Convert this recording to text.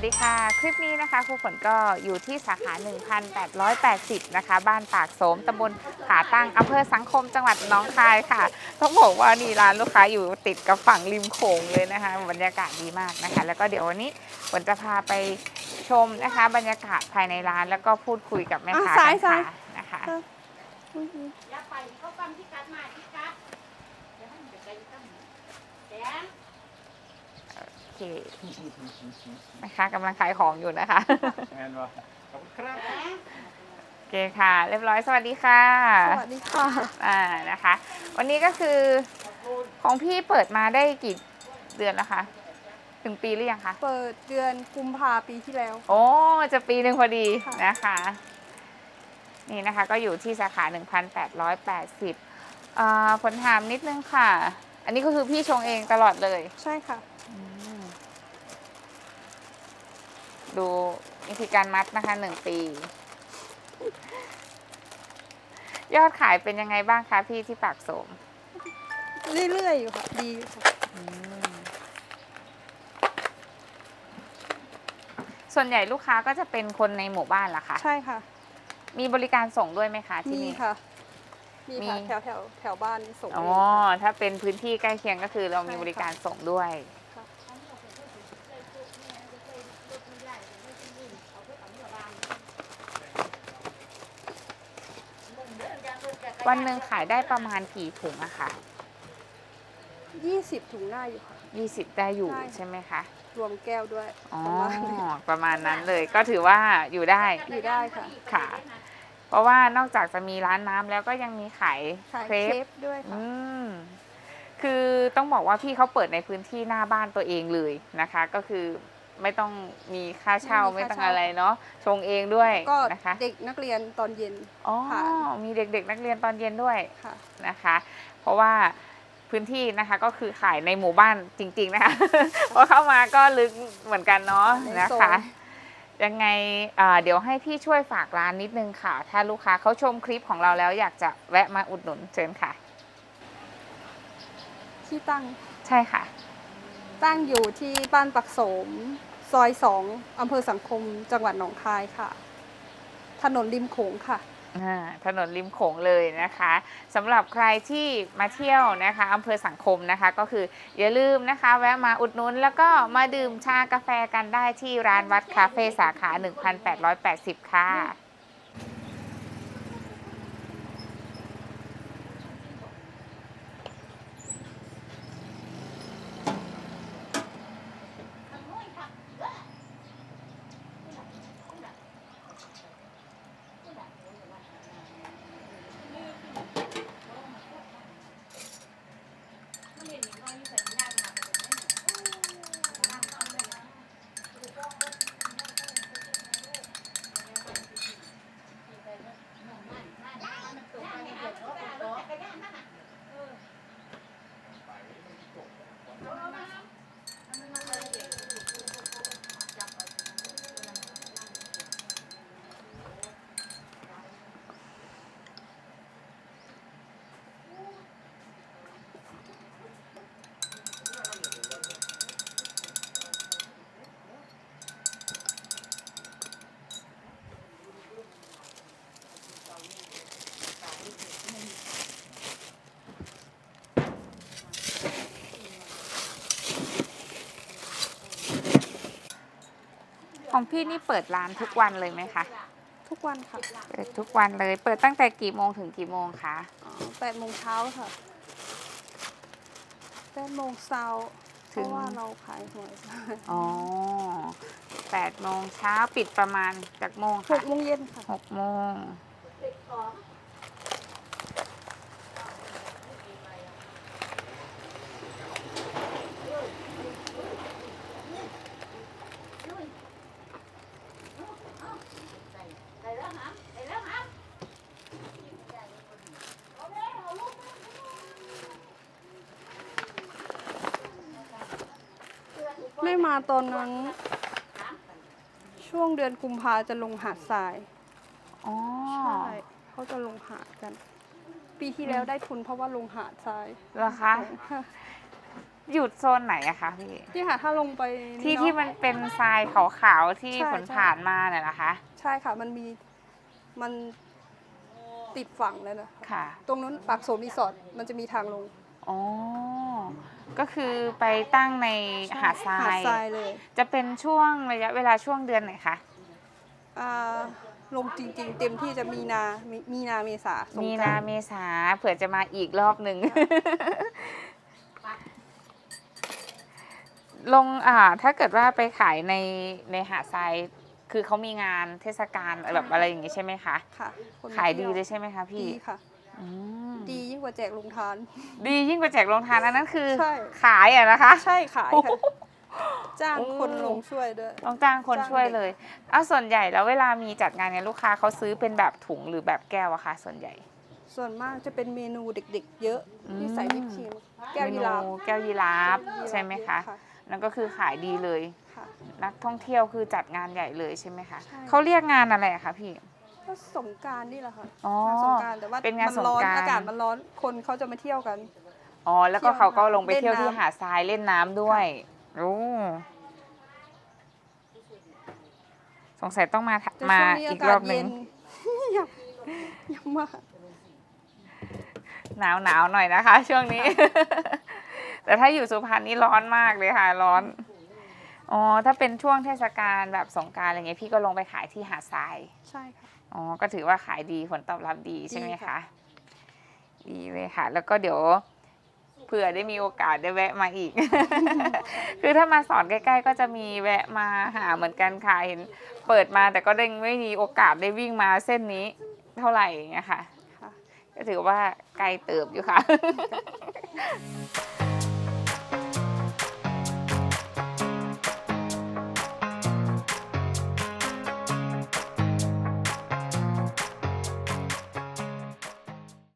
วัสดีค่ะ คลิปนี้นะคะครูฝนก็อยู่ที่สาขา 1880 นะคะ บ้านปากโสมตำบลผาตั้งอำเภอสังคมจังหวัดหน้องคายค่ะ ต้องบอกว่านี่ร้านลูกค้าอยู่ติดกับฝั่งริมโขงเลยนะคะ บรรยากาศดีมากนะคะ แล้วก็เดี๋ยววันนี้ฝนจะพาไปชมนะคะ บรรยากาศภายในร้านแล้วก็พูดคุยกับแม่ค้าอะกันซ้าค่ะยนะคะอย่าไปเขาฟังที่กัดมาที่กัดเดี๋ยวให้มันไปไกลตั้งแดงโอ เคแม่ค้ากำลังขายของอยู่นะคะแมนวะขอบคุณครับแดงโอเคค่ะ เรียบร้อยสวัสดีค่ะสวัสดีค่ะอ่านะคะ วันนี้ก็คือของพี่เปิดมาได้กี่เดือนแล้วคะถึงปีหรือยังคะเปิดเดือนกุมภาปีที่แล้ว โอ้จะปีหนึ่งพอดีค่ะนะคะ นี่นะคะก็อยู่ที่สาขา 1,880อ่าผลถามนิดนึงค่ะ อันนี้ก็คือพี่ชงเองตลอดเลย ใช่ค่ะ อืม ดูวิธีการมัดนะคะหนึ่งปี ยอดขายเป็นยังไงบ้างคะพี่ที่ปากโสม เรื่อยๆอยู่ค่ะ ดีอยู่ค่ะอืมส่วนใหญ่ลูกค้าก็จะเป็นคนในหมู่บ้านล่ะคะใช่ค่ะ มีบริการส่งด้วยไหมคะที่มีนี่ ค่ะ มีค่ะ มี แถวแถวแถวบ้านส่งอ๋อเองค่ะถ้าเป็นพื้นที่ใกล้เคียงก็คือเรามีใช่ค่ะบริการส่งด้วย วันหนึ่งขายได้ประมาณกี่ถุงอะคะยี่สิบถุงได้อยู่ค่ะ20ได้อยู่ได้ค่ะใช่ไหมคะรวมแก้วด้วยอ๋อประมาณนี้ประมาณนั้นเลยก็ถือว่าอยู่ได้ อยู่ได้ค่ะ ค่ะ เพราะว่านอกจากจะมีร้านน้ำแล้วก็ยังมีขายขายเครเคปปด้วยค่ะ อืมคือต้องบอกว่าพี่เขาเปิดในพื้นที่หน้าบ้านตัวเองเลยนะคะ ก็คือ ไม่ต้องมีค่าเช่าไม่ไม่มีค่าต้องเช่า อะไรเนาะชงเองด้วยก็นะคะเด็กนักเรียนตอนเย็นอ๋อค่ะมีเด็กๆ นักเรียนตอนเย็นด้วยค่ะ นะคะ เพราะว่าพื้นที่นะคะก็คือขายในหมู่บ้านจริง ๆ นะคะพอเข้ามาก็ลึกเหมือนกันเนาะในนะโซนคะ ยังไงอ่าเดี๋ยวให้พี่ช่วยฝากร้านนิดนึงค่ะ ถ้าลูกค้าเขาชมคลิปของเราแล้วอยากจะแวะมาอุดหนุนเชิญค่ะ ที่ตั้งใช่ค่ะ ตั้งอยู่ที่บ้านปักโสม ซอยสองอำเภอสังคม จังหวัดหนองคายค่ะ ถนนริมโขงค่ะ อ่าถนนริมโขงเลยนะคะสำหรับใครที่มาเที่ยวนะคะอำเภอสังคมนะคะ ก็คืออย่าลืมนะคะ แวะมาอุดหนุนแล้วก็มาดื่มชากาแฟกันได้ที่ร้านวัดคาเฟ่สาขา 1880 ค่ะ ของพี่นี่เปิดร้านทุกวันเลยไหมคะ ทุกวันค่ะเปิดทุกวันเลย เปิดตั้งแต่กี่โมงถึงกี่โมงคะแปดโมงเช้าค่ะแปดโมงเช้าเพถึง ราะว่าเราขายหวยอ๋อแปดโมงเช้าปิดประมาณจากโมงหค่ะกโมงเย็นค่ะหกโมง ม่มาตอนนั้น ช่วงเดือนกุมภาจะลงหาดทรายอ๋อใช่เขาจะลงหาดกัน ปีที่แล้วได้ทุนเพราะว่าลงหาดทรายเหรอคะค่ะอยู่โซนไหนอะคะพี่ที่ค่ะถ้าลงไปที่เอะที่มันเป็นทรายขาวๆที่ใช่ฝนใช่ผ่านมาเนี่ยนะคะ ใช่ค่ะมันมีมันติดฝั่งแล้วนะค่ะ ตรงนั้นปากโสมรีสอร์ทมันจะมีทางลง อ๋อ ก็คือไปตั้งในหาดทราหาดย ทรายเลยจะเป็นช่วงระยะเวลาช่วงเดือนไหนคะ อ่าลงจริงๆ เต็มที่จะมีนา มีมีนาเมษาสงมีกรนานต์เมษาเผื่อจะมาอีกรอบหนึ่ง ลงอ่าถ้าเกิดว่าไปขายในในหาดทราย คือเขามีงานเทศกาลแบบอะไรอย่างงี้ใช่ไหมคะ ค่ะคนขายดีที่วเลยใช่ไหมคะพี่ ดีค่ะอืม ดียิ่งกว่าแจกลงทาน ดียิ่งกว่าแจกโรงทานอันนั้นคือ ใช่ ขายอะนะคะ ใช่ขายค่ะ จ้างโอ้คนลงช่วยด้วย ต้องจ้างคนจ้างช่วยเด็กเลย เอาส่วนใหญ่แล้วเวลามีจัดงานเนี่ยลูกค้าเขาซื้อเป็นแบบถุงหรือแบบแก้วอะคะส่วนใหญ่ ส่วนมากจะเป็นเมนูเด็กๆ เยอะอืม ที่ใส่วิปครีมแก้วยีราฟเมนูแก้วยีราฟใช่ไหมคะนั่นก็คือขายดีเลย ค่ะ นักท่องเที่ยวคือจัดงานใหญ่เลยใช่ไหมคะ ใช่ เขาเรียกงานอะไรอะคะพี่ ก็สงกรารนี่แหละค่ะอ๋องานสงกรารแต่ว่าเป็นงานมัร้อนสงกรานต์ อากาศมันร้อนคนเขาจะมาเที่ยวกัน อ๋อ แล้วก็เขาก็ลงไปเล่นเที่ยวที่น้ำ หาดทรายเล่นน้ำด้วยโอ้สงสัยต้องมาทะแต่มาช่วงนี้อีอากการรศอบหนึ่เย็งน อยากอยากมาหนาวหนาวๆหน่อยนะคะ ช่วงนี้ แต่ถ้าอยู่สุพรรณนี่ร้อนมากเลยค่ะ ร้อน อ๋อ ถ้าเป็นช่วงเทศกาลแบบสงกรารอะไรเงี้ยพี่ก็ลงไปขายที่หาดทราย ใช่ค่ะ อ๋อ ก็ถือว่าขายดีผลตอบรับดีใช่ไหมดีคะ ค่ะ ดีเลยค่ะ แล้วก็เดี๋ยวเผื่อได้มีโอกาสได้แวะมาอีก คือถ้ามาสอนใกล้ ๆ ก็จะมีแวะมาหาเหมือนกันค่ะเห็น เปิดมาแต่ก็ได้ไม่มีโอกาสได้วิ่งมาเส้นนี้เท่าไหร่อย่างเงี้ยค่ะ ค่ะ ก็ถือว่าไกลเติบอยู่ค่ะ